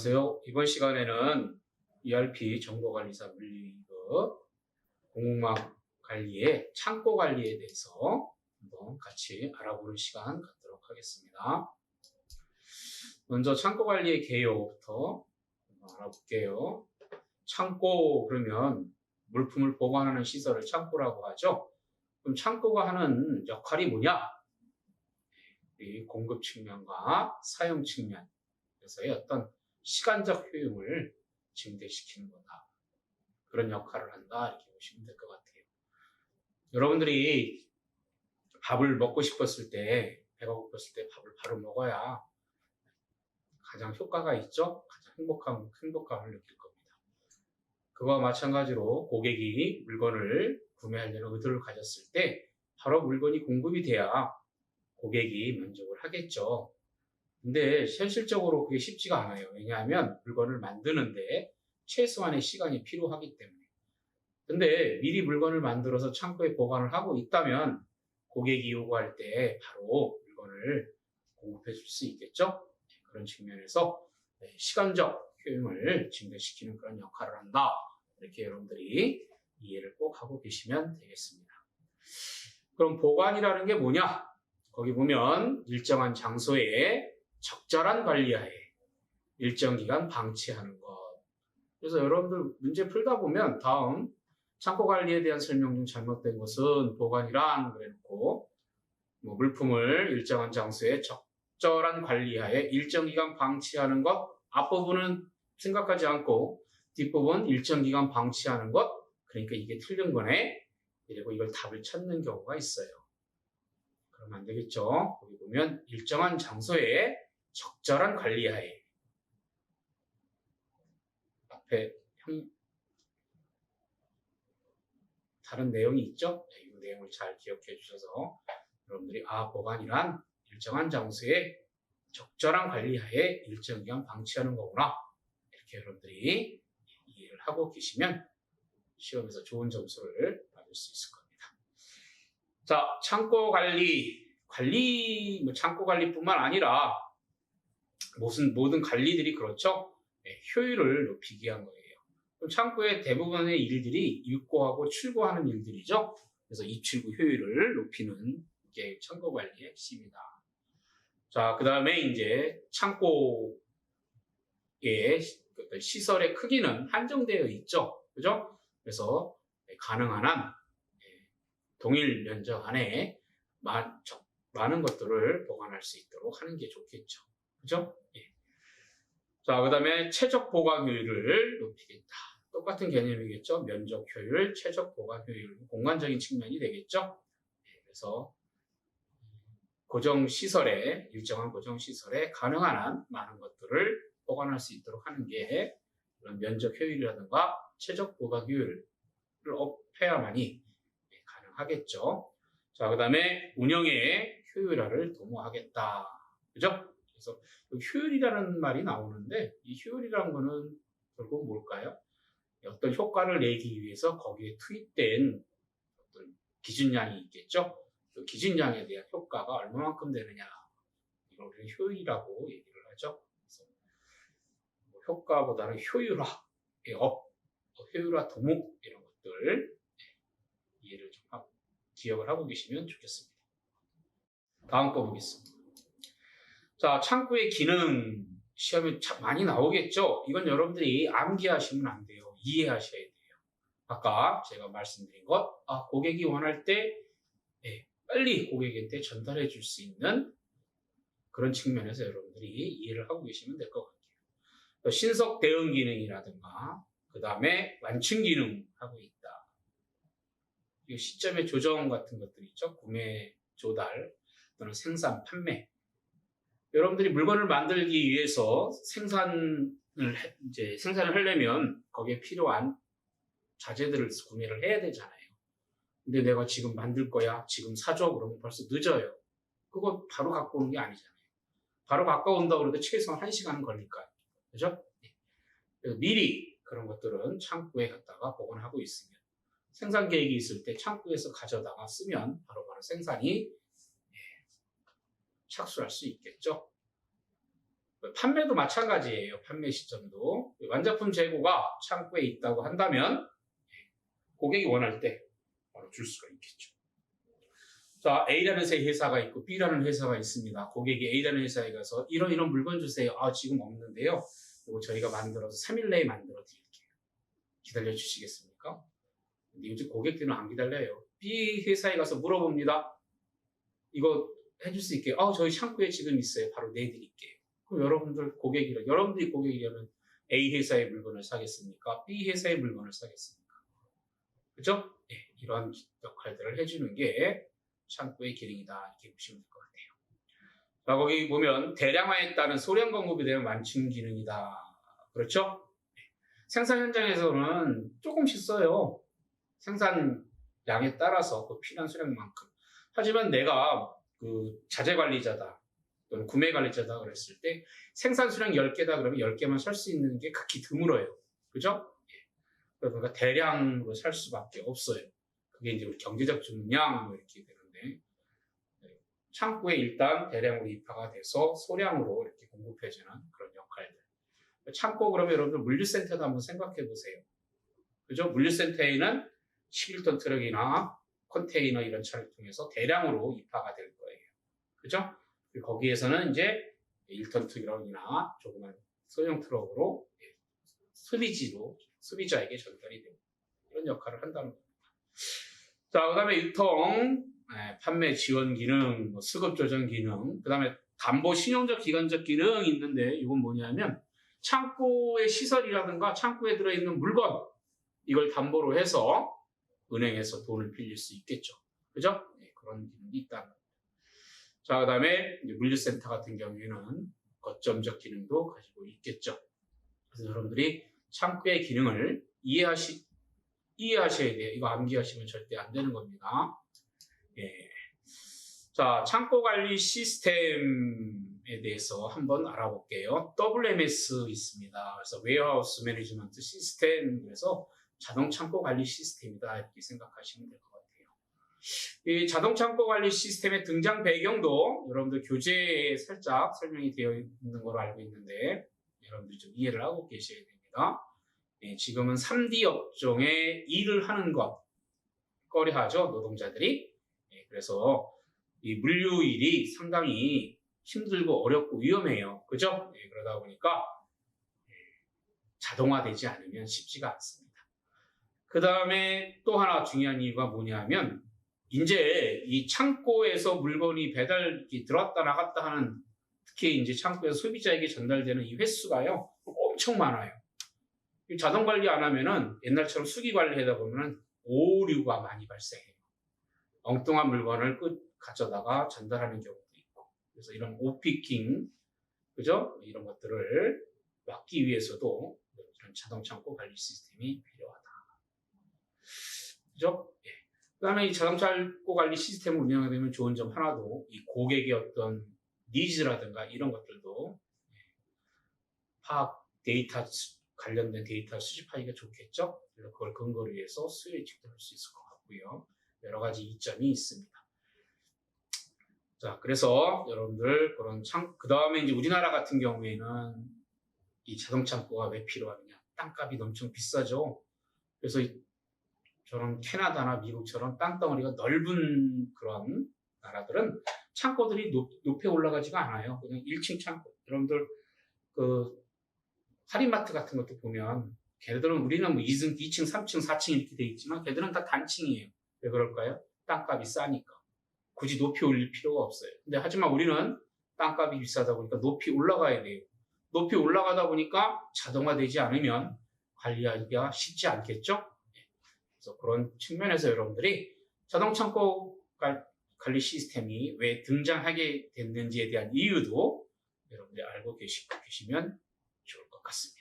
안녕하세요. 이번 시간에는 ERP 정보관리사 물리급 공공망 관리의 창고 관리에 대해서 한번 같이 알아보는 시간 갖도록 하겠습니다. 먼저 창고 관리의 개요부터 알아볼게요. 창고 그러면 물품을 보관하는 시설을 창고라고 하죠. 그럼 창고가 하는 역할이 뭐냐? 이 공급 측면과 사용 측면에서의 어떤 시간적 효용을 증대시키는 거다. 그런 역할을 한다. 이렇게 보시면 될 것 같아요. 여러분들이 밥을 먹고 싶었을 때, 배가 고팠을 때 밥을 바로 먹어야 가장 효과가 있죠? 가장 행복함, 행복감을 느낄 겁니다. 그와 마찬가지로 고객이 물건을 구매하려는 의도를 가졌을 때 바로 물건이 공급이 돼야 고객이 만족을 하겠죠. 근데 현실적으로 그게 쉽지가 않아요. 왜냐하면 물건을 만드는데 최소한의 시간이 필요하기 때문에. 근데 미리 물건을 만들어서 창고에 보관을 하고 있다면 고객이 요구할 때 바로 물건을 공급해 줄 수 있겠죠? 그런 측면에서 네, 시간적 효용을 증대시키는 그런 역할을 한다. 이렇게 여러분들이 이해를 꼭 하고 계시면 되겠습니다. 그럼 보관이라는 게 뭐냐? 거기 보면 일정한 장소에 적절한 관리하에 일정 기간 방치하는 것. 그래서 여러분들 문제 풀다 보면 다음 창고 관리에 대한 설명 중 잘못된 것은 보관이란 그래놓고 뭐 물품을 일정한 장소에 적절한 관리하에 일정 기간 방치하는 것 앞부분은 생각하지 않고 뒷부분 일정 기간 방치하는 것 그러니까 이게 틀린 거네. 그리고 이걸 답을 찾는 경우가 있어요. 그러면 안 되겠죠. 거기 보면 일정한 장소에 적절한 관리하에 앞에 형 다른 내용이 있죠? 네, 이 내용을 잘 기억해 주셔서 여러분들이 아 보관이란 일정한 장소에 적절한 관리하에 일정 기간 방치하는 거구나 이렇게 여러분들이 이해를 하고 계시면 시험에서 좋은 점수를 받을 수 있을 겁니다. 자, 창고 관리, 관리, 뭐 창고 관리뿐만 아니라 무슨 모든 관리들이 그렇죠. 네, 효율을 높이기 위한 거예요. 창고의 대부분의 일들이 입고하고 출고하는 일들이죠. 그래서 입출구 효율을 높이는 게 창고 관리의 핵심이다. 자, 그 다음에 이제 창고의 시설의 크기는 한정되어 있죠. 그죠? 그래서 가능한 한 동일 면적 안에 많은 것들을 보관할 수 있도록 하는 게 좋겠죠. 그죠? 예. 자, 그 다음에 최적 보관 효율을 높이겠다. 똑같은 개념이겠죠. 면적 효율, 최적 보관 효율, 공간적인 측면이 되겠죠. 예, 그래서 고정 시설에 일정한 고정 시설에 가능한 한 많은 것들을 보관할 수 있도록 하는 게 그런 면적 효율이라든가 최적 보관 효율을 업해야만이 가능하겠죠. 자, 그 다음에 운영의 효율화를 도모하겠다. 그죠? 그래서 효율이라는 말이 나오는데 이 효율이라는 거는 결국 뭘까요? 어떤 효과를 내기 위해서 거기에 투입된 어떤 기준량이 있겠죠? 그 기준량에 대한 효과가 얼마만큼 되느냐 이걸 효율이라고 얘기를 하죠. 그래서 뭐 효과보다는 효율화, 업, 효율화 도목 이런 것들 이해를 좀 하고 기억을 하고 계시면 좋겠습니다. 다음 거 보겠습니다. 자, 창구의 기능 시험에 참 많이 나오겠죠? 이건 여러분들이 암기하시면 안 돼요. 이해하셔야 돼요. 아까 제가 말씀드린 것, 아, 고객이 원할 때 네, 빨리 고객한테 전달해 줄 수 있는 그런 측면에서 여러분들이 이해를 하고 계시면 될 것 같아요. 신속 대응 기능이라든가, 그 다음에 완충 기능 하고 있다. 이 시점의 조정 같은 것들이 있죠. 구매, 조달, 또는 생산, 판매. 여러분들이 물건을 만들기 위해서 생산을 해, 이제 생산을 하려면 거기에 필요한 자재들을 구매를 해야 되잖아요. 근데 내가 지금 만들 거야, 지금 사줘 그러면 벌써 늦어요. 그거 바로 갖고 오는 게 아니잖아요. 바로 갖고 온다고 그래도 최소한 1 시간은 걸릴까요? 그죠? 네. 미리 그런 것들은 창고에 갖다가 보관하고 있으면 생산 계획이 있을 때 창고에서 가져다가 쓰면 바로바로 바로 생산이 착수할 수 있겠죠. 판매도 마찬가지예요. 판매 시점도 완제품 재고가 창고에 있다고 한다면 고객이 원할 때 바로 줄 수가 있겠죠. 자, A라는 새 회사가 있고 B라는 회사가 있습니다. 고객이 A라는 회사에 가서 이런 이런 물건 주세요. 아, 지금 없는데요. 이거 저희가 만들어서 3일 내에 만들어 드릴게요. 기다려 주시겠습니까? 근데 요즘 고객들은 안 기다려요. B 회사에 가서 물어봅니다. 이거 해줄 수 있게, 아, 저희 창고에 지금 있어요. 바로 내드릴게요. 그럼 여러분들 고객이라, 여러분들이 고객이라면 A 회사의 물건을 사겠습니까? B 회사의 물건을 사겠습니까? 그죠? 예, 이러한 역할들을 해주는 게 창고의 기능이다. 이렇게 보시면 될 것 같아요. 자, 거기 보면 대량화에 따른 소량 공급에 대한 완충 기능이다. 그렇죠? 예. 생산 현장에서는 조금씩 써요. 생산량에 따라서 그 필요한 수량만큼. 하지만 내가 그 자재 관리자다 또는 구매 관리자다 그랬을 때 생산 수량 10개다 그러면 10개만 살 수 있는 게 극히 드물어요. 그죠? 예. 그러니까 대량으로 살 수밖에 없어요. 그게 이제 경제적 중량 뭐 이렇게 되는데 네. 창고에 일단 대량으로 입하가 돼서 소량으로 이렇게 공급해주는 그런 역할들. 창고 그러면 여러분들 물류센터도 한번 생각해 보세요. 그죠? 물류센터에는 11톤 트럭이나 컨테이너 이런 차를 통해서 대량으로 입하가 될 거예요. 그죠? 거기에서는 이제 1톤 트럭이나 조그만 소형 트럭으로 예, 소비지로 소비자에게 전달이 되고 이런 역할을 한다는 겁니다. 자, 그 다음에 유통, 예, 판매 지원 기능, 뭐 수급 조정 기능, 그 다음에 담보 신용적 기간적 기능이 있는데 이건 뭐냐면 창고의 시설이라든가 창고에 들어있는 물건 이걸 담보로 해서 은행에서 돈을 빌릴 수 있겠죠. 그죠? 네, 그런 기능이 있다는 겁니다. 자, 그 다음에 물류센터 같은 경우에는 거점적 기능도 가지고 있겠죠. 그래서 여러분들이 창고의 기능을 이해하시, 이해하셔야 돼요. 이거 암기하시면 절대 안 되는 겁니다. 예. 자, 창고 관리 시스템에 대해서 한번 알아볼게요. WMS 있습니다. 그래서 웨어하우스 매니지먼트 시스템, 그래서 자동 창고 관리 시스템이다 이렇게 생각하시면 될 것 같아요. 이 자동 창고 관리 시스템의 등장 배경도 여러분들 교재에 살짝 설명이 되어 있는 걸로 알고 있는데 여러분들이 좀 이해를 하고 계셔야 됩니다. 예, 지금은 3D 업종에 일을 하는 것 꺼려하죠 노동자들이. 예, 그래서 이 물류 일이 상당히 힘들고 어렵고 위험해요. 그죠? 예, 그러다 보니까 예, 자동화되지 않으면 쉽지가 않습니다. 그 다음에 또 하나 중요한 이유가 뭐냐면 이제 이 창고에서 물건이 배달이 들어왔다 나갔다 하는 특히 이제 창고에서 소비자에게 전달되는 이 횟수가요 엄청 많아요. 이 자동 관리 안 하면은 옛날처럼 수기 관리하다 보면은 오류가 많이 발생해요. 엉뚱한 물건을 끝 가져다가 전달하는 경우도 있고 그래서 이런 오피킹 그죠 이런 것들을 막기 위해서도 이런 자동 창고 관리 시스템이 필요하다. 그죠? 예. 그 다음에 이 자동 창고 관리 시스템을 운영하게 되면 좋은 점 하나도 이 고객의 어떤 니즈라든가 이런 것들도 예, 파악 데이터 수- 관련된 데이터 수집하기가 좋겠죠? 그걸 근거로 해서 수요 예측도 할수 있을 것 같고요. 여러 가지 이점이 있습니다. 자, 그래서 여러분들 그런 창, 그 다음에 이제 우리나라 같은 경우에는 이 자동 창고가 왜 필요하느냐? 땅값이 엄청 비싸죠? 그래서 이- 저런 캐나다나 미국처럼 땅덩어리가 넓은 그런 나라들은 창고들이 높, 높에 올라가지가 않아요. 그냥 1층 창고. 여러분들 그 할인마트 같은 것도 보면 걔네들은 우리는 뭐 2층, 2층, 3층, 4층 이렇게 돼 있지만 걔들은 다 단층이에요. 왜 그럴까요? 땅값이 싸니까. 굳이 높이 올릴 필요가 없어요. 근데 하지만 우리는 땅값이 비싸다 보니까 높이 올라가야 돼요. 높이 올라가다 보니까 자동화되지 않으면 관리하기가 쉽지 않겠죠? 그래서 그런 측면에서 여러분들이 자동 창고 관- 관리 시스템이 왜 등장하게 됐는지에 대한 이유도 여러분들이 알고 계시, 계시면 좋을 것 같습니다.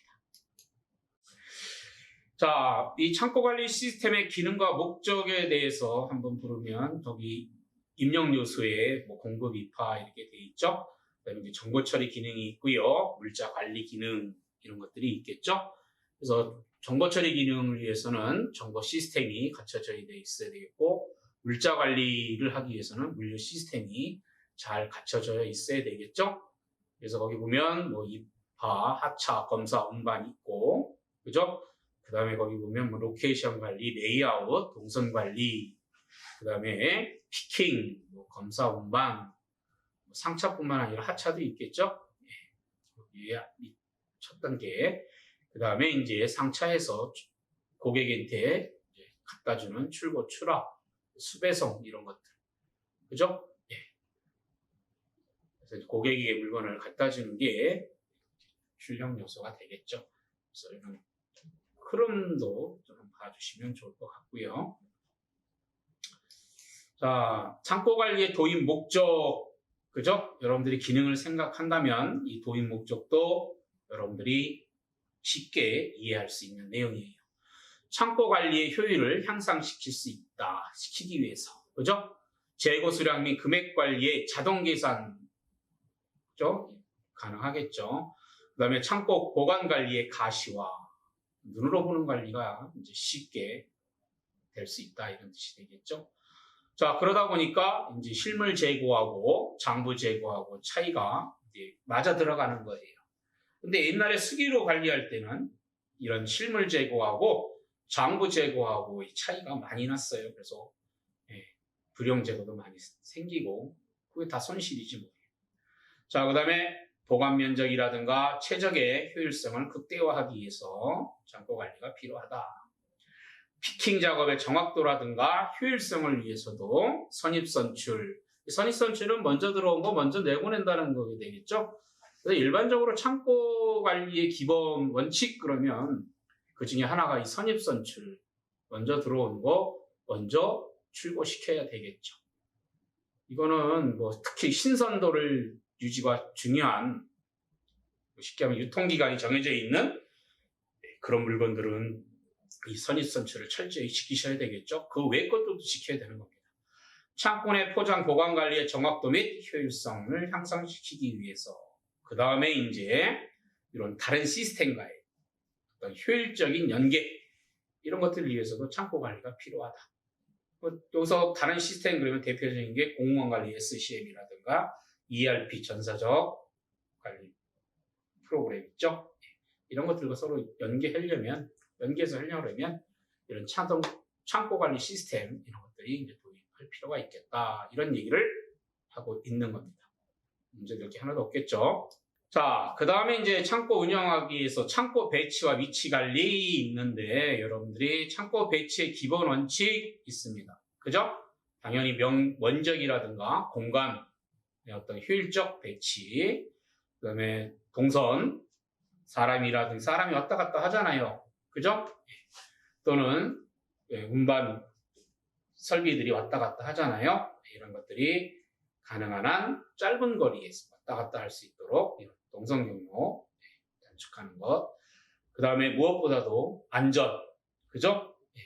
자, 이 창고 관리 시스템의 기능과 목적에 대해서 한번 부르면 거기 입력 요소에 뭐 공급 입하 이렇게 돼 있죠. 그다음에 이제 정보 처리 기능이 있고요. 물자 관리 기능 이런 것들이 있겠죠. 그래서 정보 처리 기능을 위해서는 정보 시스템이 갖춰져 있어야 되겠고 물자 관리를 하기 위해서는 물류 시스템이 잘 갖춰져 있어야 되겠죠. 그래서 거기 보면 뭐 입하, 하차, 검사, 운반 있고, 그죠? 그 다음에 거기 보면 뭐 로케이션 관리, 레이아웃, 동선 관리, 그 다음에 피킹, 뭐 검사, 운반, 뭐 상차뿐만 아니라 하차도 있겠죠? 예. 여기에 이첫 단계. 그 다음에 이제 상차해서 고객한테 갖다 주는 출고, 출하, 수배송 이런 것들. 그죠? 예. 그래서 고객에게 물건을 갖다 주는 게 출력 요소가 되겠죠. 그래서 이런 흐름도 좀 봐주시면 좋을 것 같고요. 자, 창고 관리의 도입 목적, 그죠? 여러분들이 기능을 생각한다면 이 도입 목적도 여러분들이 쉽게 이해할 수 있는 내용이에요. 창고 관리의 효율을 향상시킬 수 있다. 시키기 위해서. 그죠? 재고 수량 및 금액 관리의 자동 계산. 그죠? 가능하겠죠. 그 다음에 창고 보관 관리의 가시화. 눈으로 보는 관리가 이제 쉽게 될 수 있다. 이런 뜻이 되겠죠. 자, 그러다 보니까 이제 실물 재고하고 장부 재고하고 차이가 이제 맞아 들어가는 거예요. 근데 옛날에 수기로 관리할 때는 이런 실물 재고하고 장부 이 차이가 많이 났어요. 그래서 예, 불용 재고도 많이 생기고 그게 다 손실이지 뭐. 자, 그 다음에 보관 면적이라든가 최적의 효율성을 극대화하기 위해서 창고 관리가 필요하다. 피킹 작업의 정확도라든가 효율성을 위해서도 선입선출. 선입선출은 먼저 들어온 거 먼저 내보낸다는 거게 되겠죠. 일반적으로 창고 관리의 기본 원칙 그러면 그 중에 하나가 이 선입선출. 먼저 들어온 거 먼저 출고시켜야 되겠죠. 이거는 뭐 특히 신선도를 유지가 중요한 뭐 쉽게 하면 유통기간이 정해져 있는 그런 물건들은 이 선입선출을 철저히 지키셔야 되겠죠. 그 외 것들도 지켜야 되는 겁니다. 창고 내 포장 보관 관리의 정확도 및 효율성을 향상시키기 위해서 그 다음에 이제 이런 다른 시스템과의 어떤 효율적인 연계 이런 것들을 위해서도 창고 관리가 필요하다. 뭐 여기서 다른 시스템 그러면 대표적인 게 공무원 관리 SCM이라든가 ERP 전사적 관리 프로그램 있죠. 이런 것들과 서로 연계하려면 연계해서 하려면 이런 창동, 창고 관리 시스템 이런 것들이 이제 도입할 필요가 있겠다 이런 얘기를 하고 있는 겁니다. 문제 될게 하나도 없겠죠. 자, 그 다음에 이제 창고 운영하기 위해서 창고 배치와 위치 관리 있는데 여러분들이 창고 배치의 기본 원칙 있습니다. 그죠? 당연히 명, 원적이라든가 공간, 어떤 효율적 배치, 그 다음에 동선, 사람이라든지 사람이 왔다 갔다 하잖아요. 그죠? 또는 예, 운반 설비들이 왔다 갔다 하잖아요. 이런 것들이 가능한 한 짧은 거리에서 왔다 갔다 할 수 있도록 이런 동선 경로 예, 단축하는 것. 그 다음에 무엇보다도 안전. 그죠? 예.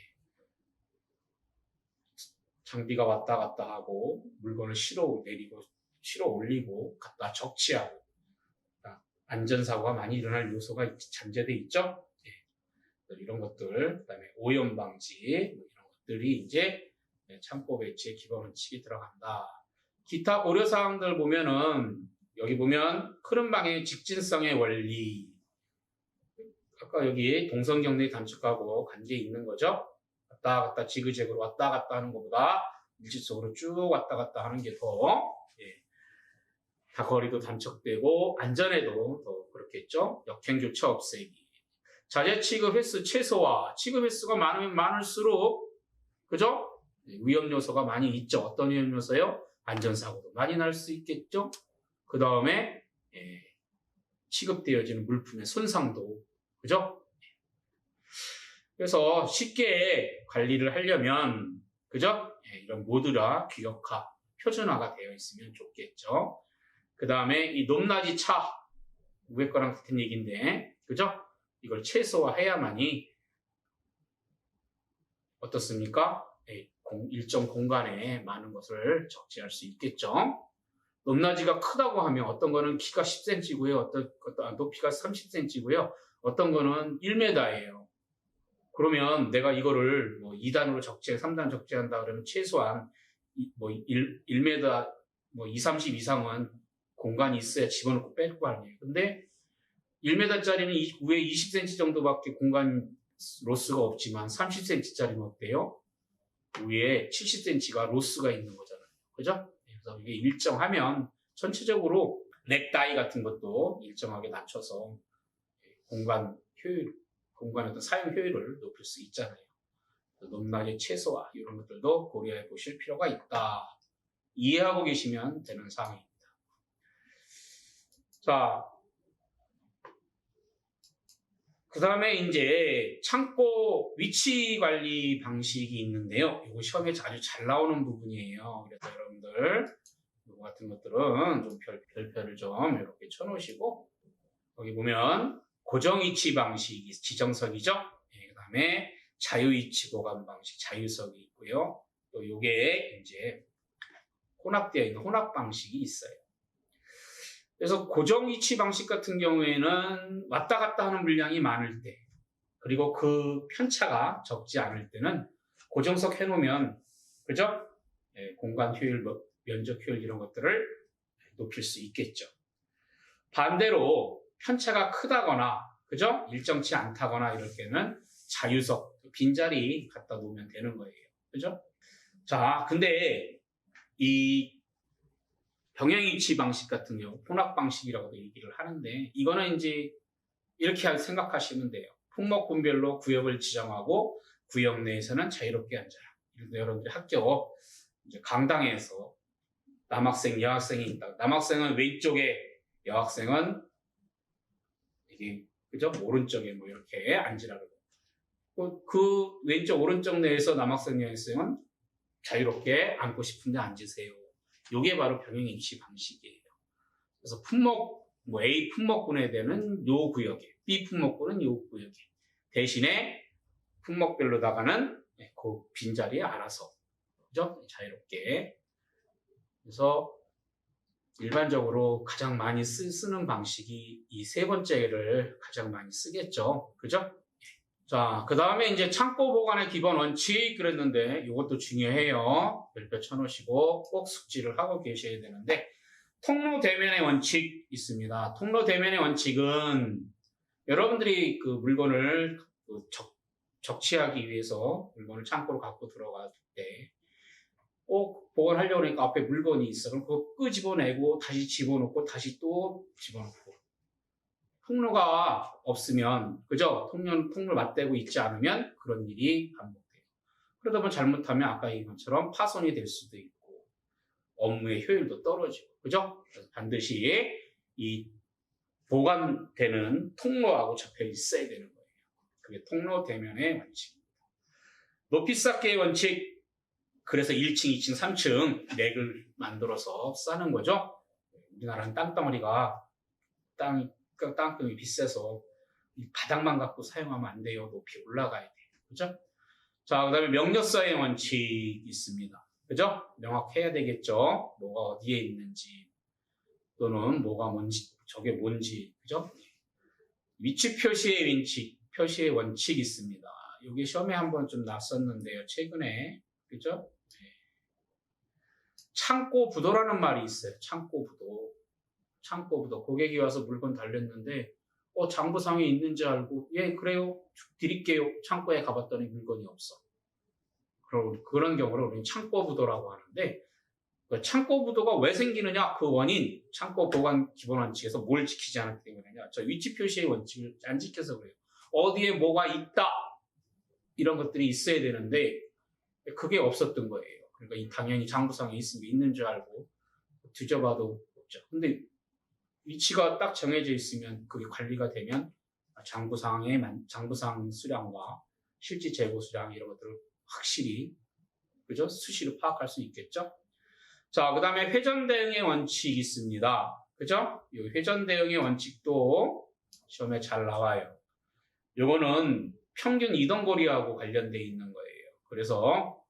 장비가 왔다 갔다 하고 물건을 실어 내리고 실어 올리고 갖다 적치하고 안전사고가 많이 일어날 요소가 잠재되어 있죠. 예. 이런 것들, 그다음에 오염 방지 뭐 이런 것들이 이제 창고 배치의 기본 원칙이 들어간다. 기타 고려 사항들 보면은 여기 보면 흐름 방향의 직진성의 원리. 아까 여기 동선 경로의 단축하고 관계 있는 거죠. 왔다 갔다 지그재그로 왔다 갔다 하는 것보다 일직적으로 쭉 왔다 갔다 하는 게 더, 예. 다 거리도 단축되고 안전에도 더 그렇겠죠. 역행조차 없애기. 자재 취급 횟수 최소화. 취급 횟수가 많으면 많을수록 그죠? 위험 요소가 많이 있죠. 어떤 위험 요소요? 안전사고도 많이 날 수 있겠죠. 그 다음에 예, 취급되어지는 물품의 손상도 그죠? 그래서 쉽게 관리를 하려면 그죠? 예, 이런 모듈화, 규격화, 표준화가 되어 있으면 좋겠죠. 그 다음에 이 높낮이 차 위에 거랑 같은 얘기인데 그죠? 이걸 최소화해야만이 어떻습니까? 예, 공- 일정 공간에 많은 것을 적재할 수 있겠죠. 높낮이가 크다고 하면 어떤 거는 키가 10cm고요. 어떤, 어떤 높이가 30cm고요. 어떤 거는 1m예요. 그러면 내가 이거를 뭐 2단으로 적재, 3단 적재한다 그러면 최소한 이- 뭐 1, 1m 뭐 2, 30 이상은 공간이 있어야 집어넣고 뺄거 아니에요. 근데 1m짜리는 위에 20cm 정도밖에 공간 로스가 없지만 30cm짜리는 어때요? 위에 70cm가 로스가 있는 거잖아요. 그죠? 그래서 이게 일정하면 전체적으로 넥다이 같은 것도 일정하게 낮춰서 공간 효율, 공간의 어떤 사용 효율을 높일 수 있잖아요. 높낮이 최소화 이런 것들도 고려해 보실 필요가 있다. 이해하고 계시면 되는 사항입니다. 자, 그 다음에 이제 창고 위치 관리 방식이 있는데요. 이거 시험에 자주 잘 나오는 부분이에요. 그래서 여러분들 이거 같은 것들은 좀 별, 별표를 좀 이렇게 쳐놓으시고 여기 보면 고정 위치 방식이 지정석이죠. 그 다음에 자유 위치 보관 방식, 자유석이 있고요. 또 요게 이제 혼합되어 있는 혼합 방식이 있어요. 그래서 고정 위치 방식 같은 경우에는 왔다 갔다 하는 물량이 많을 때, 그리고 그 편차가 적지 않을 때는 고정석 해놓으면, 그죠? 예, 공간 효율, 뭐, 면적 효율 이런 것들을 높일 수 있겠죠. 반대로 편차가 크다거나, 그죠? 일정치 않다거나 이럴 때는 자유석, 빈자리 갖다 놓으면 되는 거예요. 그죠? 자, 근데 이 병행위치 방식 같은 경우, 혼합 방식이라고도 얘기를 하는데, 이거는 이제 이렇게 생각하시면 돼요. 품목 분별로 구역을 지정하고 구역 내에서는 자유롭게 앉아라. 그래서 여러분들이 학교 이제 강당에서 남학생, 여학생이 있다. 남학생은 왼쪽에, 여학생은 이게 그죠? 오른쪽에 뭐 이렇게 앉으라 그러고 그, 그 왼쪽 오른쪽 내에서 남학생 여학생은 자유롭게 앉고 싶은데 앉으세요. 요게 바로 병행 입시 방식이에요. 그래서 품목 뭐 A 품목군에 대는 요 구역에 B 품목군은 요 구역에 대신에 품목별로다가는 그 빈자리에 알아서 그죠? 자유롭게 그래서 일반적으로 가장 많이 쓰, 는 방식이 이 세 번째를 가장 많이 쓰겠죠. 그죠? 자, 그 다음에 이제 창고 보관의 기본 원칙 그랬는데 이것도 중요해요. 별표 쳐놓으시고 꼭 숙지를 하고 계셔야 되는데 통로 대면의 원칙 있습니다. 통로 대면의 원칙은 여러분들이 그 물건을 그 적, 적치하기 위해서 물건을 창고로 갖고 들어갈 때 꼭 보관하려고 하니까 앞에 물건이 있어. 그럼 그거 끄집어내고 다시 집어넣고 다시 또 집어넣고 통로가 없으면 그죠? 통로, 통로를 맞대고 있지 않으면 그런 일이 반복돼요. 그러다 보면 잘못하면 아까 얘기한 것처럼 파손이 될 수도 있고 업무의 효율도 떨어지고 그죠? 반드시 이 보관되는 통로하고 접혀 있어야 되는 거예요. 그게 통로 대면의 원칙입니다. 높이 쌓기의 원칙 그래서 1층, 2층, 3층 렉을 만들어서 싸는 거죠. 우리나라는 땅덩어리가 땅, 땅금이 비싸서 바닥만 갖고 사용하면 안 돼요. 높이 올라가야 돼요. 그죠? 자, 그 다음에 명령서의 원칙이 있습니다. 그죠? 명확해야 되겠죠? 뭐가 어디에 있는지, 또는 뭐가 뭔지, 저게 뭔지, 그죠? 위치 표시의 원칙, 표시의 원칙이 있습니다. 이게 시험에 한번 좀 났었는데요. 최근에. 그죠? 창고 부도라는 말이 있어요. 창고 부도. 창고 부도. 고객이 와서 물건 달렸는데, 어, 장부상에 있는지 알고, 예, 그래요. 드릴게요. 창고에 가봤더니 물건이 없어. 그런, 그런 경우를 우리는 창고 부도라고 하는데, 그 창고 부도가 왜 생기느냐? 그 원인, 창고 보관 기본 원칙에서 뭘 지키지 않았기 때문이냐? 저 위치 표시의 원칙을 안 지켜서 그래요. 어디에 뭐가 있다! 이런 것들이 있어야 되는데, 그게 없었던 거예요. 그러니까 당연히 장부상에 있으면 있는 줄 알고 뒤져봐도 없죠. 근데 위치가 딱 정해져 있으면 그게 관리가 되면 장부상의 장부상 수량과 실제 재고 수량 이런 것들을 확실히 그죠 수시로 파악할 수 있겠죠. 자, 그다음에 회전 대응의 원칙이 있습니다. 그죠? 이 회전 대응의 원칙도 시험에 잘 나와요. 요거는 평균 이동 거리하고 관련돼 있는 거예요. 그래서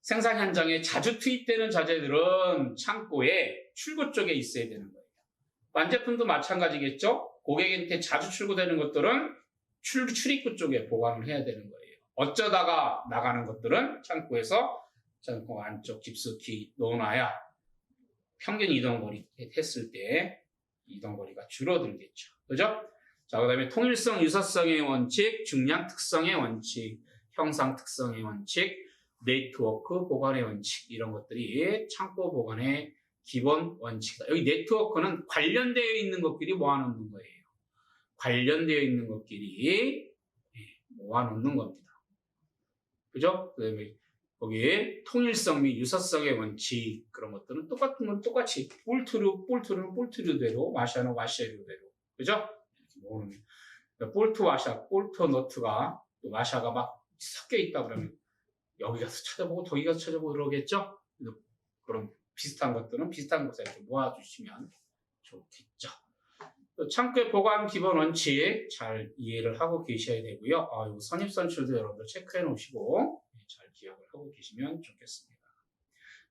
생산 현장에 자주 투입되는 자재들은 창고에 출구 쪽에 있어야 되는 거예요. 완제품도 마찬가지겠죠? 고객한테 자주 출고되는 것들은 출, 출입구 쪽에 보관을 해야 되는 거예요. 어쩌다가 나가는 것들은 창고에서 창고 안쪽 깊숙이 넣어놔야 평균 이동거리 했을 때 이동거리가 줄어들겠죠. 그죠? 자, 그 다음에 통일성, 유사성의 원칙, 중량 특성의 원칙, 형상 특성의 원칙, 네트워크 보관의 원칙, 이런 것들이 창고 보관의 기본 원칙이다. 여기 네트워크는 관련되어 있는 것끼리 모아놓는 거예요. 관련되어 있는 것끼리 예, 모아놓는 겁니다. 그죠? 그 다음에 거기에 통일성 및 유사성의 원칙 그런 것들은 똑같은 건 똑같이 볼트류 볼트류는 볼트류대로 마샤는 마샤류대로 그죠? 모으는 거예요. 그러니까 볼트 와샤 볼트 너트가 또 마샤가 막 섞여 있다 그러면 여기 가서 찾아보고 저기 가서 찾아보고 그러겠죠? 그런 비슷한 것들은 비슷한 곳에 모아주시면 좋겠죠. 또 창구의 보관 기본 원칙 잘 이해를 하고 계셔야 되고요. 아, 요 선입선출도 여러분들 체크해 놓으시고 잘 기억을 하고 계시면 좋겠습니다.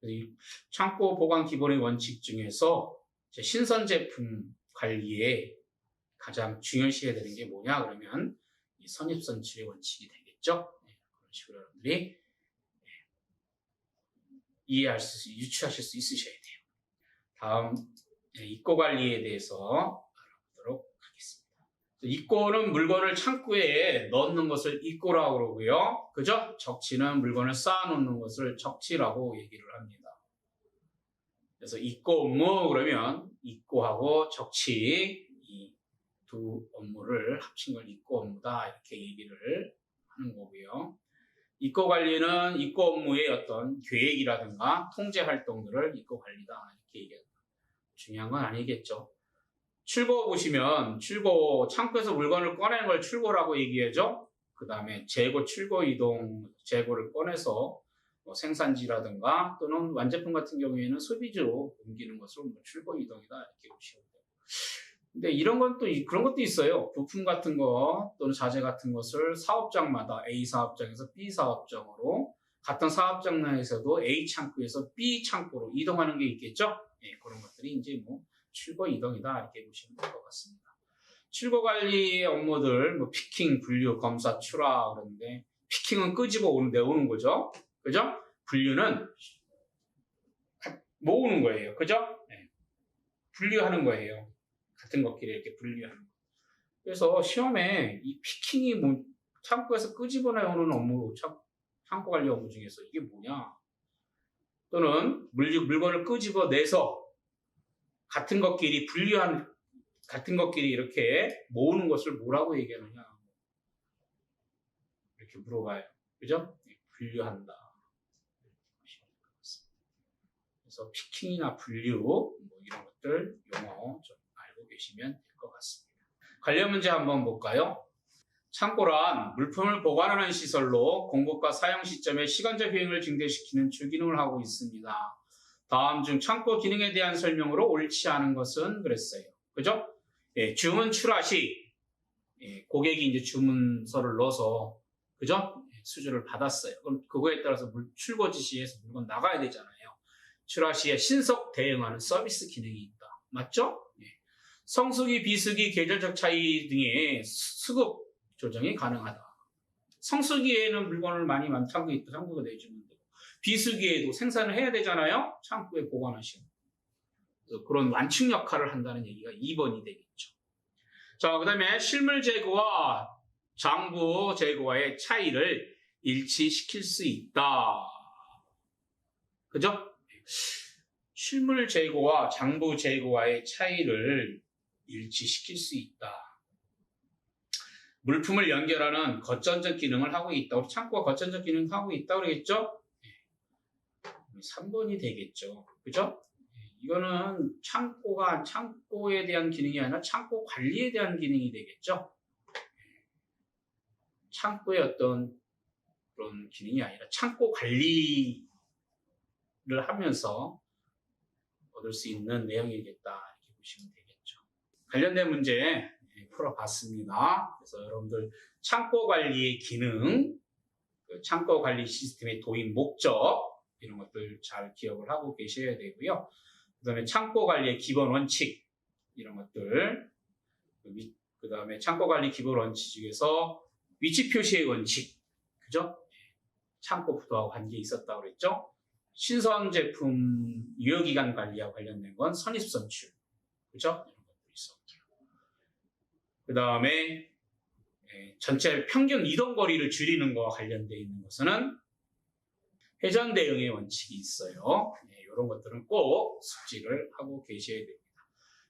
이 창고 보관 기본의 원칙 중에서 신선 제품 관리에 가장 중요시해야 되는 게 뭐냐 그러면 이 선입선출의 원칙이 되겠죠. 네, 그런 식으로 여러분들이 네, 이해할 수, 유추하실 수 있으셔야 돼요. 다음 네, 입고 관리에 대해서 알아보도록 하겠습니다. 입고는 물건을 창고에 넣는 것을 입고라고 그러고요. 그죠? 적치는 물건을 쌓아놓는 것을 적치라고 얘기를 합니다. 그래서 입고 업무 그러면 입고하고 적치 이 두 업무를 합친 걸 입고 업무다 이렇게 얘기를 하는 거고요. 입고 관리는 입고 업무의 어떤 계획이라든가 통제 활동들을 입고 관리다 이렇게 얘기합니다. 중요한 건 아니겠죠. 출고 보시면 출고 창고에서 물건을 꺼내는 걸 출고라고 얘기하죠. 그 다음에 재고 출고 이동 재고를 꺼내서 뭐 생산지라든가 또는 완제품 같은 경우에는 소비지로 옮기는 것을 뭐 출고 이동이다 이렇게 보시면 돼요. 근데 이런 건 또 그런 것도 있어요. 부품 같은 거 또는 자재 같은 것을 사업장마다 A 사업장에서 B 사업장으로 같은 사업장 내에서도 A 창구에서 B 창구로 이동하는 게 있겠죠. 예, 그런 것들이 이제 뭐 출고 이동이다 이렇게 보시면 될 것 같습니다. 출고 관리 업무들 뭐 피킹, 분류, 검사, 출하 그런데 피킹은 끄집어 오는 내오는 거죠. 그죠? 분류는 모으는 거예요. 그죠? 네. 분류하는 거예요. 같은 것끼리 이렇게 분류하는 거. 그래서 시험에 이 피킹이 뭐 창고에서 끄집어내오는 업무, 창고 관리 업무 중에서 이게 뭐냐? 또는 물, 물건을 끄집어내서 같은 것끼리 분류한 같은 것끼리 이렇게 모으는 것을 뭐라고 얘기하느냐? 이렇게 물어봐요. 그죠? 분류한다. 그래서 피킹이나 분류 뭐 이런 것들 용어 좀 계시면 될 것 같습니다. 관련 문제 한번 볼까요? 창고란 물품을 보관하는 시설로 공급과 사용 시점의 시간적 효용을 증대시키는 주기능을 하고 있습니다. 다음 중 창고 기능에 대한 설명으로 옳지 않은 것은 그랬어요. 그죠? 예, 주문 출하 시 예, 고객이 이제 주문서를 넣어서 그죠? 예, 수주를 받았어요. 그럼 그거에 따라서 물, 출고 지시에서 물건 나가야 되잖아요. 출하 시에 신속 대응하는 서비스 기능이 있다. 맞죠? 예. 성수기, 비수기, 계절적 차이 등의 수급 조정이 가능하다. 성수기에는 물건을 많이 창고에 있다. 창고가 내주면 되고 비수기에도 생산을 해야 되잖아요. 창고에 보관하시고 그런 완충 역할을 한다는 얘기가 2번이 되겠죠. 자, 그 다음에 실물 제거와 장부 제거와의 차이를 일치시킬 수 있다. 그죠? 실물 제거와 장부 제거와의 차이를 일치시킬 수 있다. 물품을 연결하는 거점적 기능을 하고 있다. 창고가 거점적 기능을 하고 있다 그러겠죠? 3번이 되겠죠. 그죠? 이거는 창고가 창고에 대한 기능이 아니라 창고 관리에 대한 기능이 되겠죠. 창고의 어떤 그런 기능이 아니라 창고 관리를 하면서 얻을 수 있는 내용이겠다 이렇게 보시면 되겠죠. 관련된 문제 풀어봤습니다. 그래서 여러분들 창고 관리의 기능, 그 창고 관리 시스템의 도입 목적 이런 것들 잘 기억을 하고 계셔야 되고요. 그 다음에 창고 관리의 기본 원칙 이런 것들 그 다음에 창고 관리 기본 원칙 중에서 위치 표시의 원칙 그죠? 창고 부도와 관계 있었다고 그랬죠? 신선 제품 유효기간 관리와 관련된 건 선입선출. 그죠? 그 다음에 전체 평균 이동 거리를 줄이는 거와 관련되어 있는 것은 회전 대응의 원칙이 있어요. 이런 것들은 꼭 숙지를 하고 계셔야 됩니다.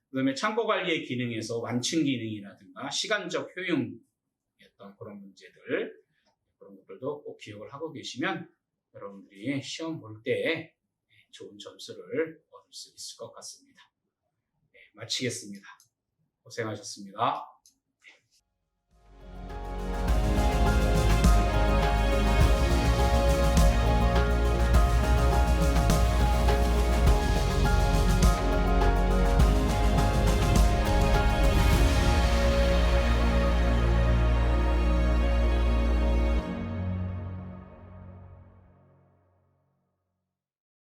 그 다음에 창고 관리의 기능에서 완충 기능이라든가 시간적 효용이었던 그런 문제들 그런 것들도 꼭 기억을 하고 계시면 여러분들이 시험 볼 때 좋은 점수를 얻을 수 있을 것 같습니다. 네, 마치겠습니다. 고생하셨습니다.